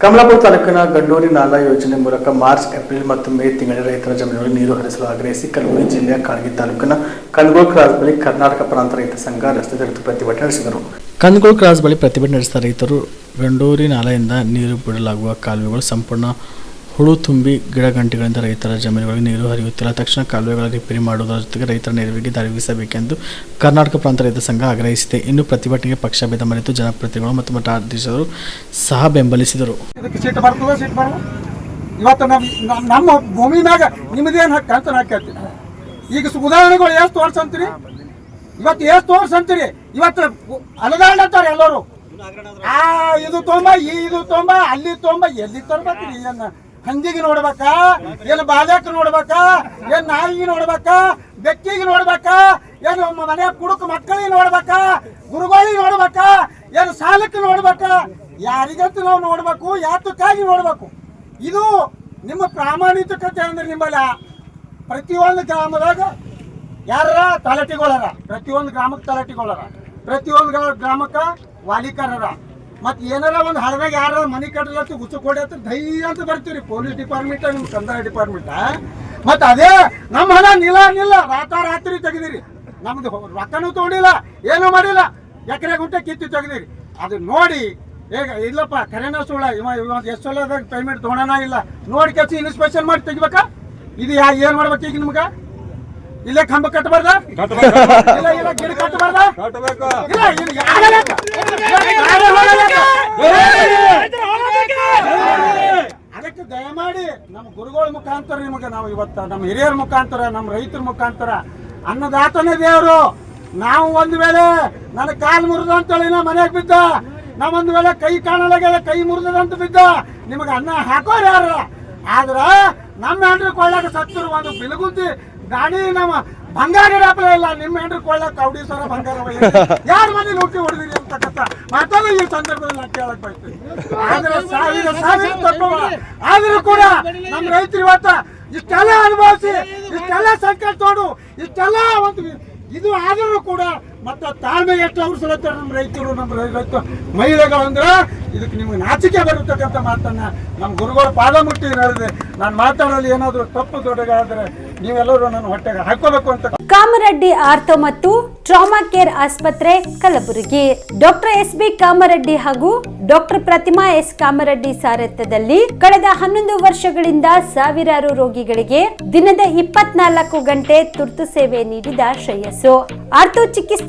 ಕಮಲಾಪುರ ತಾಲೂಕಿನ ಗಂಡೂರಿ ನಾಲಾ ಯೋಜನೆ ಮೂಲಕ ಮಾರ್ಚ್, ಏಪ್ರಿಲ್ ಮತ್ತು ಮೇ ತಿಂಗಳ ರೈತರ ಜಮೀನುಗಳಿಗೆ ನೀರು ಹರಿಸಲು ಆಗ್ರಹಿಸಿ ಕಲಬುರಗಿ ಜಿಲ್ಲೆಯ ಕಾಳಗಿ ತಾಲೂಕಿನ ಕಲ್ಗೋಲ್ ಕ್ರಾಸ್ ಬಳಿ ಕರ್ನಾಟಕ ಪ್ರಾಂತ ರೈತ ಸಂಘ ರಸ್ತೆ ತಡೆದು ಪ್ರತಿಭಟನೆ ನಡೆಸಿದರು. ಕನ್ಗೋಲ್ ಕ್ರಾಸ್ ಬಳಿ ಪ್ರತಿಭಟನೆ ನಡೆಸಿದ ರೈತರು ಗಂಡೂರಿ ನಾಲೆಯಿಂದ ನೀರು ಬಿಡಲಾಗುವ ಕಾಲುವೆಗಳು ಸಂಪೂರ್ಣ ಹುಳು ತುಂಬಿ ಗಿಡಗಂಟಿಗಳಿಂದ ರೈತರ ಜಮೀನುಗಳಿಗೆ ನೀರು ಹರಿಯುತ್ತಿಲ್ಲ. ತಕ್ಷಣ ಕಾಲುವೆಗಳ ರಿಪೇರಿ ಮಾಡುವುದರ ಜೊತೆಗೆ ರೈತರ ನೆರವಿಗೆ ದಾರಿಗಿಸಬೇಕೆಂದು ಕರ್ನಾಟಕ ಪ್ರಾಂತ ರೈತ ಸಂಘ ಆಗ್ರಹಿಸಿದೆ. ಇನ್ನು ಪ್ರತಿಭಟನೆಗೆ ಪಕ್ಷಭೇದ ಮರೆತು ಜನಪ್ರತಿನಿಧಿಗಳು ಮತ್ತು ಮಠಾಧೀಶರು ಸಹ ಬೆಂಬಲಿಸಿದರು. ಇವತ್ತು ನಮ್ಮ ನಮ್ಮ- ಭೂಮಿ ಮ್ಯಾಗ ನಿಮ್ಮದೇನು ಹಕ್ಕ ಅಂತ ನಾ ಕೇಳ್ತೀನಿ. ಈಗ ಉದಾಹರಣೆಗಳು ಎಷ್ಟು ವರ್ಷ ಅಂತೀರಿ ಇವತ್ತು ಎಷ್ಟು ವರ್ಷ ಅಂತೀರಿ ಇವತ್ತು ಅಂತಾರೆ ಎಲ್ಲರೂ. ಆ, ಇದು ತೊಂಬ, ಈ, ಇದು ತೊಂಬ, ಅಲ್ಲಿ ತೊಂಬ, ಎಲ್ಲಿ ತರ್ಬೇಕ್ರಿ, ಏನ್? ಹಂದಿಗೆ ನೋಡ್ಬೇಕಾ, ಏನ್ ಬಾಲ್ಯಕ್ಕೆ ನೋಡ್ಬೇಕಾ, ಏನ್ ನಾಯಿಗೆ ನೋಡ್ಬೇಕಾ, ಬೆಕ್ಕಿಗೆ ನೋಡ್ಬೇಕಾ ನಮ್ಮ ಮನೆ ಕುಡುಕ ಮಕ್ಕಳಿಗೆ ನೋಡ್ಬೇಕಾ, ಗುರುಗಳಿಗೆ ನೋಡ್ಬೇಕಾ, ಏನು ಸಾಲಕ್ಕೆ ನೋಡ್ಬೇಕ, ಯಾರಿಗಂತೂ ನಾವು ನೋಡ್ಬೇಕು, ಯಾತಕ್ಕಾಗಿ ನೋಡ್ಬೇಕು? ಇದು ನಿಮ್ಮ ಪ್ರಾಮಾಣಿಕತೆ ಅಂದ್ರೆ ನಿಮ್ಮಲ್ಲ. ಪ್ರತಿಯೊಂದು ಗ್ರಾಮದಾಗ ಯಾರ ತಲಾಟಿಗಳರ? ಪ್ರತಿಯೊಂದು ಗ್ರಾಮಕ್ಕೆ ತಲಾಟಿಗಳರ. ಪ್ರತಿಯೊಂದು ಗ್ರಾ- ಗ್ರಾಮಕ್ಕ ವಾಲಿಕರರ. ಮತ್ ಏನಾರ ಒಂದು ಹಳದಾಗ ಯಾರ ಮನಿ ಕಟ್ಟಲತ್ತು ಗುಚ್ಚು ಕೊಡಿ ಅಂತ ಧೈರ್ಯ ಅಂತ ಬರ್ತೀರಿ ಪೊಲೀಸ್ ಡಿಪಾರ್ಟ್ಮೆಂಟ್ ನಿಮ್ ಕಂದಾಯ ಡಿಪಾರ್ಟ್ಮೆಂಟ್ ಮತ್ ಅದೇ ನಮ್ಮ ಹಣ ನಿಲ್ಲ ನಿಲ್ಲ ರಾತಾರಾತ್ರಿ ತೆಗೆದಿರಿ. ನಮ್ದು ರೊಕ್ಕನೂ ತಗೊಂಡಿಲ್ಲ ಏನೂ ಮಾಡಿಲ್ಲ. ಎಕರೆ ಗುಂಟೆ ಕಿತ್ತು ತೆಗೆದಿರಿ. ಅದು ನೋಡಿ ಈಗ ಇಲ್ಲಪ್ಪ ಕರೆನ ಸುಳ್ಳ ಇವ ಇವತ್ತು ಎಷ್ಟು ಸಲದಾಗ ಪೇಮೆಂಟ್ ತೊಗೊಳನ ಇಲ್ಲ. ನೋಡಿ ಕೆಲಸ ಇನ್ಸ್ಪೆಕ್ಷನ್ ಮಾಡಿ ತೆಗಿಬೇಕ? ಇದು ಯಾ ಏನ್ ಮಾಡ್ಬೇಕು ಈಗ ನಿಮ್ಗ? ಇಲ್ಲೇ ಕಂಬ ಕಟ್ಟಬಾರ್ದ ಇಲ್ಲ ಇಲ್ಲ ಗಿಡ ಕಟ್ಟಬಾರ್ದ ಇಲ್ಲ ಇಲ್ಲ? ಯಾರೇ ದಯಮಾಡಿ ನಮ್ಮ ಗುರುಗಳ ಮುಖಾಂತರ ನಿಮಗೆ ನಾವು ಇವತ್ತು ನಮ್ಮ ಹಿರಿಯರ ಮುಖಾಂತರ, ನಮ್ಮ ರೈತರ ಮುಖಾಂತರ ಅನ್ನದಾತನೇ ದೇವರು. ನಾವು ಒಂದು ವೇಳೆ ನನ್ನ ಕಾಲು ಮುರಿದ ಅಂತೇಳಿ ನಾ ಮನೆಗೆ ಬಿದ್ದ ನಾವೊಂದು ವೇಳೆ ಕೈ ಕಾಣಲಾಗ್ಯದ, ಕೈ ಮುರಿದಂತ ಬಿದ್ದ, ನಿಮಗೆ ಅನ್ನ ಹಾಕೋರು ಯಾರ? ಆದ್ರ ನಮ್ಮ ಹೆಂಡ್ರಿ ಕೊಳ್ಳಾಗ ಸತ್ತರು ಒಂದು ಬಿಲಗುಂತಿ ಗಾಡಿ ನಮ್ಮ ಬಂಗಾರ ಇಡಪ್ಲ ಇಲ್ಲ ನಿಮ್ಮ ಹೆಂಡ್ರು ಕೊಳ್ಳ ಕೌಡಿ ಸರ ಬಂಗಾರ ಯಾರ ಮನೆ ಲೂಟಿ ಹೊಡೆದಿರಿ ಅಂತಕ್ಕಂಥ ಮಾತನ್ನು ಈ ಸಂದರ್ಭದಲ್ಲಿ ನಾನು ಕೇಳಕ್ ಬಯಸ್ತೀನಿ. ಆದ್ರೆ ಸಾವಿರ ಸಾವಿರ ಆದ್ರೂ ಕೂಡ ನಮ್ಮ ರೈತರು ಇವತ್ತ ಇಷ್ಟೆಲ್ಲ ಅನುಭವಿಸಿ ಇಷ್ಟೆಲ್ಲ ಸಂಕಟ ತೋಡು ಇಷ್ಟೆಲ್ಲ ಒಂದು ಇದು ಆದರೂ ಕೂಡ ಮತ್ತೆ ತಾಳ್ಮೆ ಎಷ್ಟು ಅವ್ರು ನಮ್ಮ ರೈತರು ನಮ್ಮ ರೈತ ಮಹಿಳೆಗಳು ಅಂದ್ರೆ ಇದಕ್ಕೆ ನಿಮಗೆ ನಾಚಿಕೆ ಬರತಕ್ಕಂಥ ಮಾತನ್ನ ನಮ್ಮ ಗುರುಗಳ ಪಾದ ಮುಟ್ಟಿ ಹೇಳಿದೆ ನಾನು ಮಾತಾಡೋದು ಏನಾದರೂ ತಪ್ಪು ದೊಡ್ಡಗಾದ್ರೆ ನೀವೆಲ್ಲರೂ ನನ್ನ ಹೊಟ್ಟೆಗೆ ಹಾಕೋಬೇಕು ಅಂತ ಕಾಮರೆಡ್ಡಿ ಆರ್ಥೋ ಮತ್ತು ಟ್ರಾಮಾ ಕೇರ್ ಆಸ್ಪತ್ರೆ, Kalaburagi. Doctor S B Kamareddy ಹಾಗೂ ಡಾಕ್ಟರ್ ಪ್ರತಿಮಾ ಎಸ್ ಕಾಮರೆಡ್ಡಿ ಸಾರಥ್ಯದಲ್ಲಿ ಕಳೆದ ಹನ್ನೊಂದು ವರ್ಷಗಳಿಂದ ಸಾವಿರಾರು ರೋಗಿಗಳಿಗೆ ದಿನದ ಇಪ್ಪತ್ನಾಲ್ಕು ಗಂಟೆ ತುರ್ತು ಸೇವೆ ನೀಡಿದ ಶ್ರೇಯಸ್ಸು. ಆರ್ಥೋ